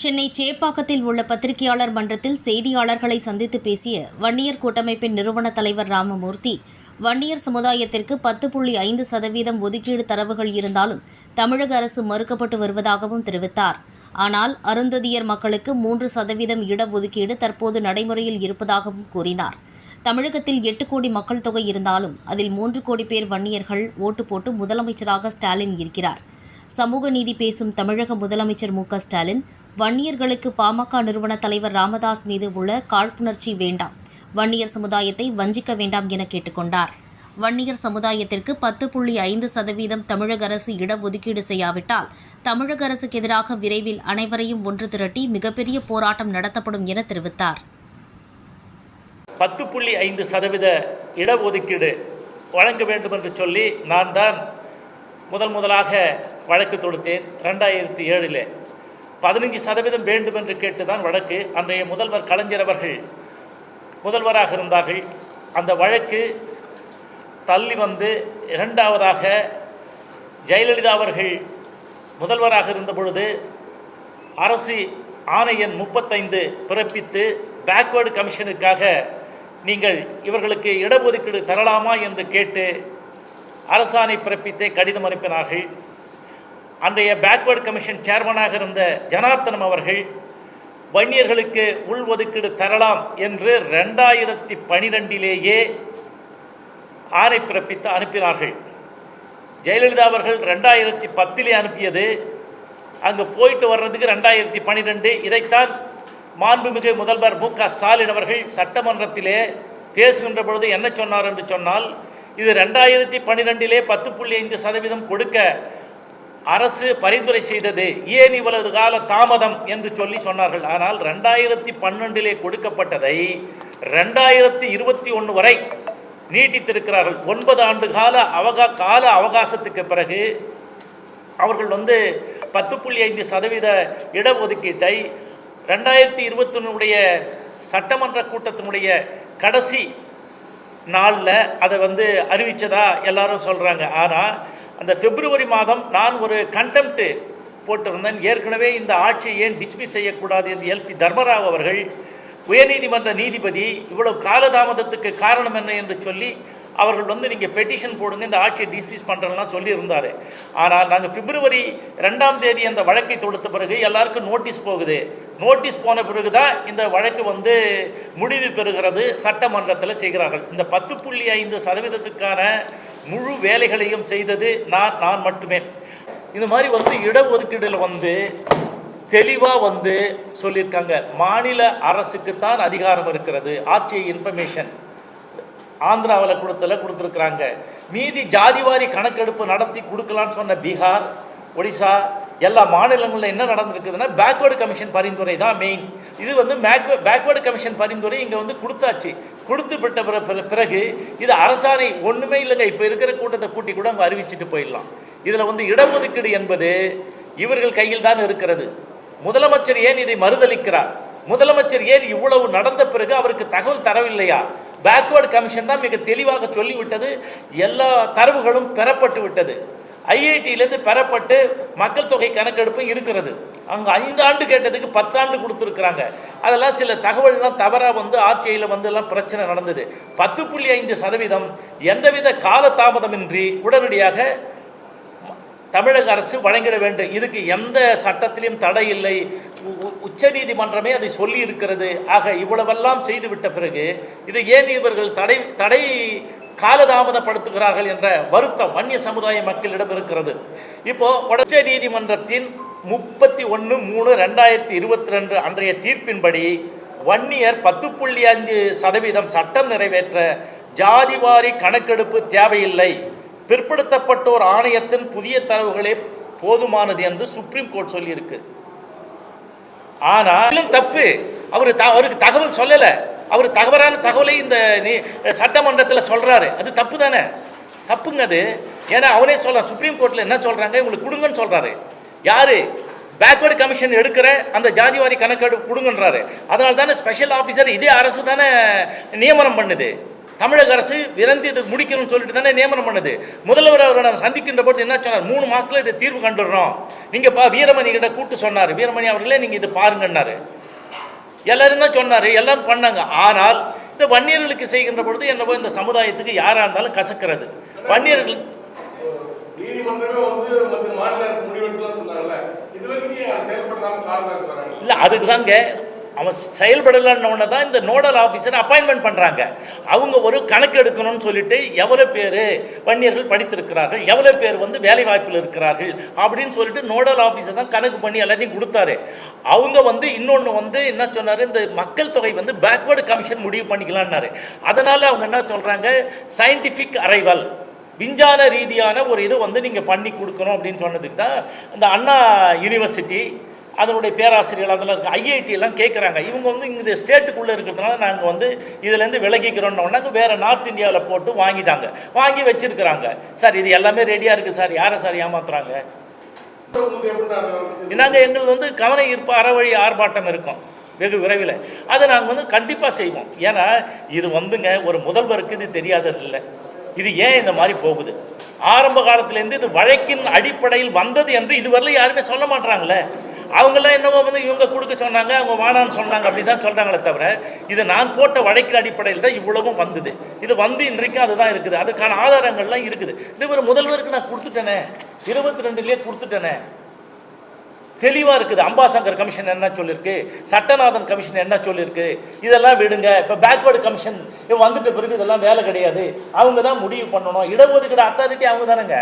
சென்னை சேப்பாக்கத்தில் உள்ள பத்திரிகையாளர் மன்றத்தில் செய்தியாளர்களை சந்தித்து பேசிய வன்னியர் கூட்டமைப்பின் நிறுவன தலைவர் ராமமூர்த்தி வன்னியர் சமுதாயத்திற்கு பத்து புள்ளி ஐந்து சதவீதம் ஒதுக்கீடு தரவுகள் இருந்தாலும் தமிழக அரசு மறுக்கப்பட்டு வருவதாகவும் தெரிவித்தார். ஆனால் அருந்ததியர் மக்களுக்கு மூன்று சதவீதம் இடஒதுக்கீடு தற்போது நடைமுறையில் இருப்பதாகவும் கூறினார். தமிழகத்தில் எட்டு கோடி மக்கள் தொகை இருந்தாலும் அதில் மூன்று கோடி பேர் வன்னியர்கள் ஓட்டு போட்டு முதலமைச்சராக ஸ்டாலின் இருக்கிறார். சமூக நீதி பேசும் தமிழக முதலமைச்சர் மு ஸ்டாலின் வன்னியர்களுக்கு பாமக நிறுவன தலைவர் ராமதாஸ் மீது உள்ள காழ்ப்புணர்ச்சி வேண்டாம். வன்னியர் சமுதாயத்தை வஞ்சிக்க வேண்டாம் என கேட்டுக்கொண்டார். வன்னியர் சமுதாயத்திற்கு பத்து புள்ளி ஐந்து சதவீதம் தமிழக அரசு இடஒதுக்கீடு செய்யாவிட்டால் தமிழக அரசுக்கு எதிராக விரைவில் அனைவரையும் ஒன்று திரட்டி மிகப்பெரிய போராட்டம் நடத்தப்படும் என தெரிவித்தார். பத்து புள்ளி ஐந்து சதவீத இடஒதுக்கீடு வழங்க வேண்டும் என்று சொல்லி நான் தான் முதல் முதலாக வழக்கு தொடுத்தேன். ரெண்டாயிரத்தி ஏழில். பதினஞ்சு சதவீதம் வேண்டும் என்று கேட்டு தான் வழக்கு. அன்றைய முதல்வர் கலைஞர் அவர்கள் முதல்வராக இருந்தார்கள். அந்த வழக்கு தள்ளி வந்து இரண்டாவதாக ஜெயலலிதா அவர்கள் முதல்வராக இருந்த பொழுது அரசு ஆணையன் முப்பத்தைந்து பிறப்பித்து பேக்வேர்டு கமிஷனுக்காக நீங்கள் இவர்களுக்கு இடஒதுக்கீடு தரலாமா என்று கேட்டு அரசாணை பிறப்பித்தே கடிதம் அனுப்பினார்கள். அன்றைய பேக்வேர்டு கமிஷன் சேர்மனாக இருந்த ஜனார்த்தனம் அவர்கள் வன்னியர்களுக்கு உள்ஒதுக்கீடு தரலாம் என்று ரெண்டாயிரத்தி பனிரெண்டிலேயே ஆணை பிறப்பித்து அனுப்பினார்கள். ஜெயலலிதா அவர்கள் ரெண்டாயிரத்தி பத்திலே அனுப்பியது. அங்கே போயிட்டு வர்றதுக்கு ரெண்டாயிரத்தி பன்னிரெண்டு இதைத்தான் மாண்புமிகு முதல்வர் மு க ஸ்டாலின் அவர்கள் சட்டமன்றத்திலே பேசுகின்ற பொழுது என்ன சொன்னார் என்று சொன்னால் இது ரெண்டாயிரத்தி பன்னிரெண்டிலே பத்து புள்ளி ஐந்து சதவீதம் கொடுக்க அரசு பரிந்துரை செய்தது ஏன் இவ்வளவு கால தாமதம் என்று சொல்லி சொன்னார்கள். ஆனால் ரெண்டாயிரத்தி பன்னெண்டிலே கொடுக்கப்பட்டதை ரெண்டாயிரத்தி இருபத்தி ஒன்று வரை நீட்டித்திருக்கிறார்கள். ஒன்பது ஆண்டு கால அவகா கால அவகாசத்துக்கு பிறகு அவர்கள் வந்து பத்து புள்ளி ஐந்து சதவீத இடஒதுக்கீட்டை ரெண்டாயிரத்தி இருபத்தொன்னுடைய சட்டமன்ற கூட்டத்தினுடைய கடைசி நாளில் அதை வந்து அறிவித்ததா எல்லாரும் சொல்கிறாங்க ஆனால் அந்த பிப்ரவரி மாதம் நான் ஒரு கண்டெம்ட்டு போட்டிருந்தேன். ஏற்கனவே இந்த ஆட்சியை ஏன் டிஸ்மிஸ் செய்யக்கூடாது என்று எல்பி தர்மராவ் அவர்கள் உயர்நீதிமன்ற நீதிபதி இவ்வளவு காலதாமதத்துக்கு காரணம் என்ன என்று சொல்லி அவர்கள் வந்து நீங்கள் பெட்டிஷன் போடுங்க இந்த ஆட்சியை டிஸ்மிஸ் பண்ணுறலாம் சொல்லியிருந்தார். ஆனால் நாங்கள் பிப்ரவரி ரெண்டாம் தேதி அந்த வழக்கை தொடுத்த பிறகு எல்லாருக்கும் நோட்டீஸ் போகுது. நோட்டீஸ் போன பிறகு தான் இந்த வழக்கு வந்து முடிவு பெறுகிறது. சட்டமன்றத்தில் செய்கிறார்கள். இந்த பத்து புள்ளி ஐந்து சதவீதத்துக்கான முழு வேலைகளையும் செய்தது நான் நான் மட்டுமே. இந்த மாதிரி வந்து இடஒதுக்கீடில் வந்து தெளிவாக வந்து சொல்லியிருக்காங்க. மாநில அரசுக்கு தான் அதிகாரம் இருக்கிறது. ஆட்சியை இன்ஃபர்மேஷன் ஆந்திராவில் கொடுத்தல கொடுத்துருக்குறாங்க. மீதி ஜாதிவாரி கணக்கெடுப்பு நடத்தி கொடுக்கலான்னு சொன்ன பீகார் ஒடிசா எல்லா மாநிலங்களில் என்ன நடந்திருக்குதுன்னா பேக்வேர்டு கமிஷன் பரிந்துரை தான் மெயின் இது வந்து பேக்வே பேக்வேர்டு கமிஷன் பரிந்துரை இங்கே வந்து கொடுத்தாச்சு. கொடுத்து விட்ட பிற- பிற- பிறகு இது அரசாணை ஒன்றுமே இல்லைங்க. இப்போ இருக்கிற கூட்டத்தை கூட்டி கூட அங்கே அறிவிச்சுட்டு போயிடலாம். இதில் வந்து இடஒதுக்கீடு என்பது இவர்கள் கையில் தான் இருக்கிறது. முதலமைச்சர் ஏன் இதை மறுதளிக்கிறார்? முதலமைச்சர் ஏன் இவ்வளவு நடந்த பிறகு அவருக்கு தகவல் தரவில்லையா? பேக்வேர்டு கமிஷன் தான் மிக தெளிவாக சொல்லிவிட்டது. எல்லா தரவுகளும் பெறப்பட்டு விட்டது ஐஐடியிலேருந்து பெறப்பட்டு மக்கள் தொகை கணக்கெடுப்பு இருக்கிறது. அங்கே ஐந்து ஆண்டு கேட்டதுக்கு பத்தாண்டு கொடுத்துருக்குறாங்க. அதெல்லாம் சில தகவல்லாம் தவறாக வந்து ஆர்டிஐயில் வந்து எல்லாம் பிரச்சனை நடந்தது. பத்து புள்ளி ஐந்து சதவீதம் எந்தவித காலதாமதமின்றி உடனடியாக தமிழக அரசு வழங்கிட வேண்டும். இதுக்கு எந்த சட்டத்திலையும் தடை இல்லை. உ- உ- உச்சநீதிமன்றமே அதை சொல்லி இருக்கிறது ஆக இவ்வளவெல்லாம் செய்துவிட்ட பிறகு இதை ஏன் இவர்கள் தடை தடை காலதாமதப்படுத்துகிறார்கள் என்ற வருத்தம் வன்னிய சமுதாய மக்களிடம் இருக்கிறது. இப்போ உடச்ச நீதிமன்றத்தின் முப்பத்தி ஒன்று மூணு ரெண்டாயிரத்தி இருபத்தி ரெண்டு அன்றைய தீர்ப்பின்படி வன்னியர் பத்து புள்ளி அஞ்சு சதவீதம் சட்டம் நிறைவேற்ற ஜாதிவாரி கணக்கெடுப்பு தேவையில்லை. பிற்படுத்தப்பட்டோர் ஆணையத்தின் புதிய தரவுகளே போதுமானது என்று சுப்ரீம் கோர்ட் சொல்லியிருக்கு. ஆனால் தப்பு. அவர் த அவருக்கு தகவல் சொல்லலை. அவர் தகவலான தகவலை இந்த சட்டமன்றத்தில் சொல்கிறாரு அது தப்பு தானே தப்புங்க அது. ஏன்னா அவனே சொல்ல சுப்ரீம் கோர்ட்டில் என்ன சொல்கிறாங்க உங்களுக்கு கொடுங்கன்னு சொல்கிறாரு யார்? பேக்வேர்டு கமிஷன் எடுக்கிற அந்த ஜாதிவாரி கணக்கெடுப்பு கொடுங்கன்றாரு. அதனால தானே ஸ்பெஷல் ஆஃபீஸர் இதே அரசு தானே நியமனம் பண்ணுது. தமிழக அரசு விரைந்து இது முடிக்கணும்னு சொல்லிட்டு தானே நியமனம் பண்ணுது. முதல்வர் அவரை நான் சந்திக்கின்ற போது என்ன சொன்னார்? மூணு மாதத்தில் இதை தீர்வு கண்டுடுறோம். நீங்கள் பா வீரமணி கிட்ட கூட்டு சொன்னார். வீரமணி அவர்களே நீங்கள் இது பாருங்கன்னாரு. எல்லாரும் தான் சொன்னார் எல்லாரும் பண்ணாங்க. ஆனால் இந்த வன்னியர்களுக்கு செய்கின்ற பொழுது என்னவோ இந்த சமுதாயத்துக்கு யாராக இருந்தாலும் கசக்கிறது. வன்னியர்கள் இல்லை அதுக்கு தாங்க அவன் செயல்படலைன்னு தான் இந்த நோடல் ஆஃபீஸர் அப்பாயின்மெண்ட் பண்ணுறாங்க அவங்க ஒரு கணக்கு எடுக்கணும்னு சொல்லிட்டு எவ்வளோ பேர் வன்னியர்கள் படித்திருக்கிறார்கள் எவ்வளோ பேர் வந்து வேலை வாய்ப்பில் இருக்கிறார்கள் அப்படின்னு சொல்லிட்டு நோடல் ஆஃபீஸர் தான் கணக்கு பண்ணி எல்லாத்தையும் கொடுத்தாரு. அவங்க வந்து இன்னொன்று வந்து என்ன சொன்னார் இந்த மக்கள் தொகை வந்து பேக்வேர்டு கமிஷன் முடிவு பண்ணிக்கலான்னாரு. அதனால் அவங்க என்ன சொல்கிறாங்க சயின்டிஃபிக் அரைவல் விஞ்ஞான ரீதியான ஒரு இது வந்து நீங்கள் பண்ணி கொடுக்கணும் அப்படின்னு சொன்னதுக்கு தான் இந்த அண்ணா யூனிவர்சிட்டி அதனுடைய பேராசிரியர்கள் அதெல்லாம் இருக்குது ஐஐடி எல்லாம் கேட்குறாங்க இவங்க வந்து இந்த ஸ்டேட்டுக்குள்ளே இருக்கிறதுனால நாங்கள் வந்து இதுலேருந்து விலகிக்கிறோன்னொன்னாங்க வேறு நார்த் இந்தியாவில் போட்டு வாங்கிட்டாங்க. வாங்கி வச்சிருக்கிறாங்க. சார் இது எல்லாமே ரெடியாக இருக்குது சார். யாரை சார் ஏமாத்துறாங்க? நாங்கள் எங்களுக்கு வந்து கவன ஈர்ப்பு அறவழி ஆர்ப்பாட்டம் இருக்கும். வெகு விரைவில். அதை நாங்கள் வந்து கண்டிப்பாக செய்வோம். ஏன்னா இது வந்துங்க ஒரு முதல்வருக்கு இது தெரியாதது இல்லை. இது ஏன் இந்த மாதிரி போகுது? ஆரம்ப காலத்துலேருந்து இது வழக்கின் அடிப்படையில் வந்தது என்று இதுவரையிலும் யாருமே சொல்ல மாட்டாங்களே அவங்கெல்லாம் என்னவோ வந்து இவங்க கொடுக்க சொன்னாங்க அவங்க வானான்னு சொன்னாங்க அப்படி தான் சொல்கிறாங்களே தவிர இது நான் போட்ட வழக்கின் அடிப்படையில் தான் இவ்வளவும் வந்தது. இது வந்து இன்றைக்கும் அதுதான் இருக்குது. அதுக்கான ஆதாரங்கள்லாம் இருக்குது. இது ஒரு முதல்வருக்கு நான் கொடுத்துட்டேனே. இருபத்தி ரெண்டுலேயே கொடுத்துட்டேனே. தெளிவாக இருக்குது. அம்பாசங்கர் கமிஷன் என்ன சொல்லியிருக்கு சட்டநாதன் கமிஷன் என்ன சொல்லியிருக்கு இதெல்லாம் விடுங்க. இப்போ பேக்வேர்டு கமிஷன் வந்துட்ட பிறகு இதெல்லாம் வேலை கிடையாது. அவங்க தான் முடிவு பண்ணணும். இடஒதுக்கீடு அத்தாரிட்டி அவங்க தானேங்க.